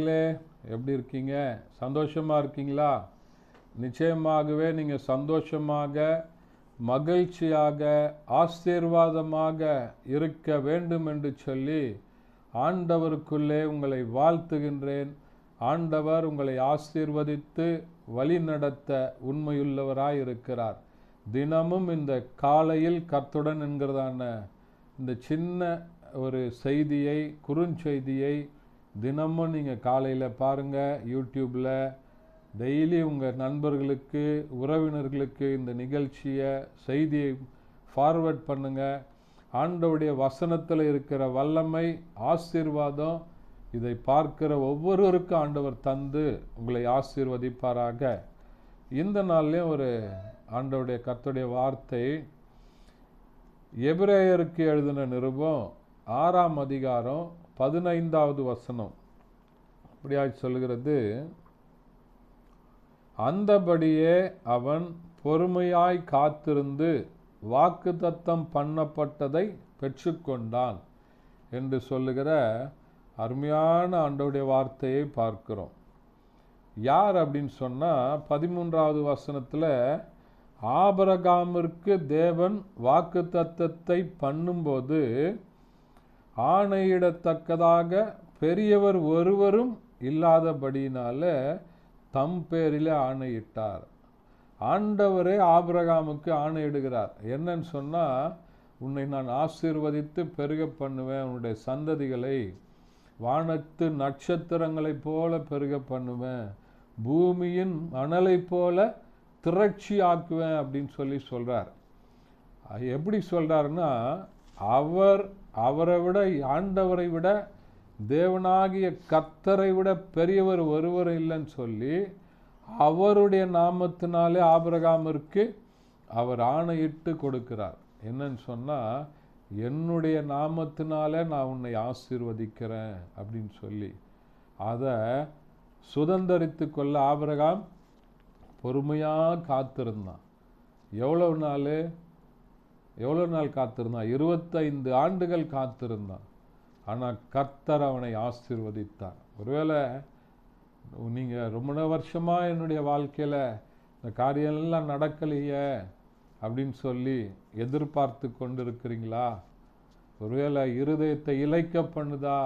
அன்பானவர்களே எப்படி இருக்கீங்க? சந்தோஷமாக இருக்கீங்களா? நிச்சயமாகவே நீங்கள் சந்தோஷமாக மகிழ்ச்சியாக ஆசீர்வாதமாக இருக்க வேண்டும் என்று சொல்லி ஆண்டவருக்குள்ளே உங்களை வாழ்த்துகின்றேன். ஆண்டவர் உங்களை ஆசீர்வதித்து வழிநடத்த உண்மையுள்ளவராய் இருக்கிறார். தினமும் இந்த காலையில் கர்த்துடன் என்கிறதான இந்த சின்ன ஒரு செய்தியை குறுஞ்செய்தியை தினமும் நீங்கள் காலையில் பாருங்கள் யூடியூப்பில் டெய்லி உங்கள் நண்பர்களுக்கு உறவினர்களுக்கு இந்த நிகழ்ச்சியை செய்தியை ஃபார்வர்ட் பண்ணுங்கள் ஆண்டவுடைய வசனத்தில் இருக்கிற வல்லமை ஆசீர்வாதம் இதை பார்க்கிற ஒவ்வொருவருக்கும் ஆண்டவர் தந்து உங்களை ஆசீர்வதிப்பாராக. இந்த நாள்லேயும் ஒரு ஆண்டவுடைய கத்துடைய வார்த்தை எபிரேயருக்கு எழுதின நிருபம் ஆறாம் அதிகாரம் பதினைந்தாவது வசனம். அப்படியாய் சொல்கிறது அந்தபடியே அவன் பொறுமையாய் காத்திருந்து வாக்குத்தத்தம் பண்ணப்பட்டதை பெற்றுக்கொண்டான் என்று சொல்லுகிற அருமையான ஆண்டோடைய வார்த்தையை பார்க்கிறோம். யார் அப்படின்னு சொன்னால் பதிமூன்றாவது வசனத்தில் ஆபரகாமிற்கு தேவன் வாக்கு தத்தத்தை பண்ணும்போது ஆணையிடத்தக்கதாக பெரியவர் ஒருவரும் இல்லாதபடியினால தம் பேரில் ஆணையிட்டார். ஆண்டவரே ஆபிரகாமுக்கு ஆணையிடுகிறார். என்னன்னு சொன்னால் உன்னை நான் ஆசீர்வதித்து பெருக பண்ணுவேன். உன்னுடைய சந்ததிகளை வானத்து நட்சத்திரங்களைப் போல பெருக பண்ணுவேன். பூமியின் மணலைப் போல திரட்சி ஆக்குவேன் அப்படின்னு சொல்லி சொல்கிறார் எப்படி சொல்கிறாருன்னா அவர் அவரை விட ஆண்டவரை விட தேவனாகிய கத்தரை விட பெரியவர் ஒருவர் இல்லைன்னு சொல்லி அவருடைய நாமத்தினாலே ஆபிரகாமிற்கு அவர் ஆணையிட்டு கொடுக்கிறார். என்னன்னு சொன்னால் என்னுடைய நாமத்தினாலே நான் உன்னை ஆசீர்வதிக்கிறேன் அப்படின்னு சொல்லி. அதை சுதந்திரித்து கொள்ள ஆபிரகாம் பொறுமையாக காத்திருந்தான். எவ்வளோ நாள்? எவ்வளோ நாள் காத்திருந்தான்? இருபத்தைந்து ஆண்டுகள் காத்திருந்தான். ஆனால் கர்த்தர் அவனை ஆசிர்வதித்தான் ஒருவேளை நீங்கள் ரொம்ப வருஷமாக என்னுடைய வாழ்க்கையில் இந்த காரியம்லாம் நடக்கலையே அப்படின்னு சொல்லி எதிர்பார்த்து கொண்டு இருக்கிறீங்களா ஒருவேளை இருதயத்தை இழைக்க பண்ணுதா?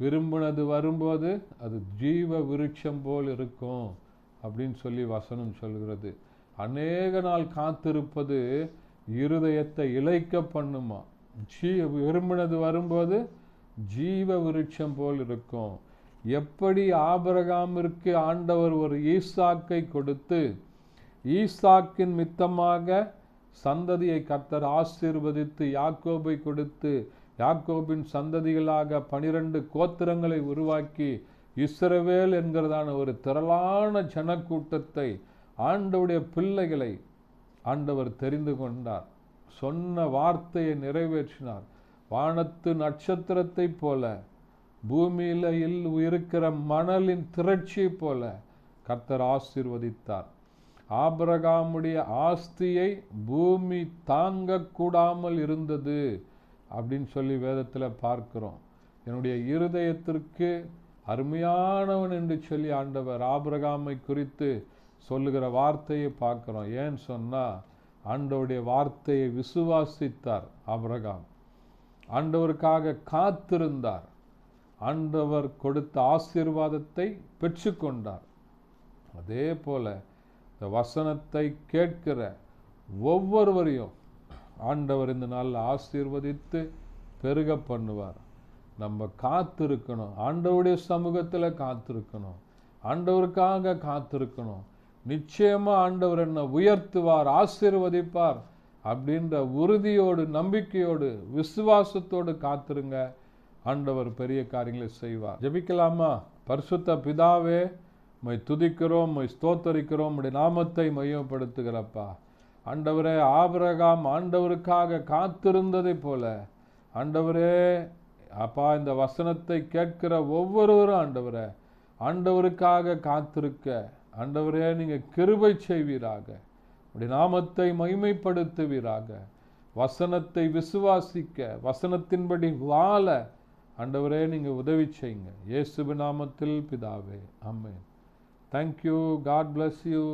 விரும்பினது வரும்போது அது ஜீவ விருட்சம் போல் இருக்கும் அப்படின்னு சொல்லி வசனம் சொல்கிறது. அநேக நாள் காத்திருப்பது இருதயத்தை இழைக்க பண்ணுமா? ஜீ விரும்பினது வரும்போது ஜீவ விருட்சம் போல் இருக்கும். எப்படி ஆபரகாமிற்கு ஆண்டவர் ஒரு ஈசாக்கை கொடுத்து ஈசாக்கின் மித்தமாக சந்ததியை கத்தர் ஆசீர்வதித்து யாக்கோபை கொடுத்து யாக்கோபின் சந்ததிகளாக பனிரெண்டு கோத்திரங்களை உருவாக்கி இஸ்ரவேல் என்கிறதான ஒரு திரளான ஜனக்கூட்டத்தை ஆண்டவுடைய பிள்ளைகளை ஆண்டவர் தெரிந்து கொண்டார். சொன்ன வார்த்தையை நிறைவேற்றினார். வானத்து நட்சத்திரத்தை போல பூமியில் இருக்கிற மணலின் திரட்சியை போல கர்த்தர் ஆசீர்வதித்தார். ஆபரகாமுடைய ஆஸ்தியை பூமி தாங்கக்கூடாமல் இருந்தது அப்படின்னு சொல்லி வேதத்தில் பார்க்கிறோம். என்னுடைய இருதயத்திற்கு அருமையானவன் என்று சொல்லி ஆண்டவர் ஆபிரகாமை குறித்து சொல்லுகிற வார்த்தையை பார்க்குறோம். ஏன்னு சொன்னால் ஆண்டவருடைய வார்த்தையை விசுவாசித்தார் ஆபிரகாம். ஆண்டவருக்காக காத்திருந்தார். ஆண்டவர் கொடுத்த ஆசீர்வாதத்தை பெற்றுக்கொண்டார். அதே போல் இந்த வசனத்தை கேட்கிற ஒவ்வொருவரையும் ஆண்டவர் இந்த நாளில் ஆசீர்வதித்து பெருக பண்ணுவார். நம்ம காத்திருக்கணும். ஆண்டவருடைய சமூகத்தில் காத்திருக்கணும். ஆண்டவருக்காக காத்திருக்கணும். நிச்சயமாக ஆண்டவர் என்னை உயர்த்துவார் ஆசீர்வதிப்பார் அப்படின்ற உறுதியோடு நம்பிக்கையோடு விசுவாசத்தோடு காத்திருங்க. ஆண்டவர் பெரிய காரியங்களை செய்வார். ஜெபிக்கலாமா? பரிசுத்த பிதாவே மை துதிக்கிறோம் மை ஸ்தோத்தரிக்கிறோம். உடைய நாமத்தை மையப்படுத்துகிறப்பா. ஆண்டவரே ஆபரகாம் ஆண்டவருக்காக காத்திருந்ததை போல ஆண்டவரே அப்பா இந்த வசனத்தை கேட்கிற ஒவ்வொருவரும் ஆண்டவரே ஆண்டவருக்காக காத்திருக்க ஆண்டவரே நீங்கள் கிருபை செய்வீராக. உடைய நாமத்தை மகிமைப்படுத்துவீராக. வசனத்தை விசுவாசிக்க வசனத்தின்படி வாழ ஆண்டவரே நீங்கள் உதவி செய்யுங்க. இயேசுவின் நாமத்தில் பிதாவே amen thank you God bless you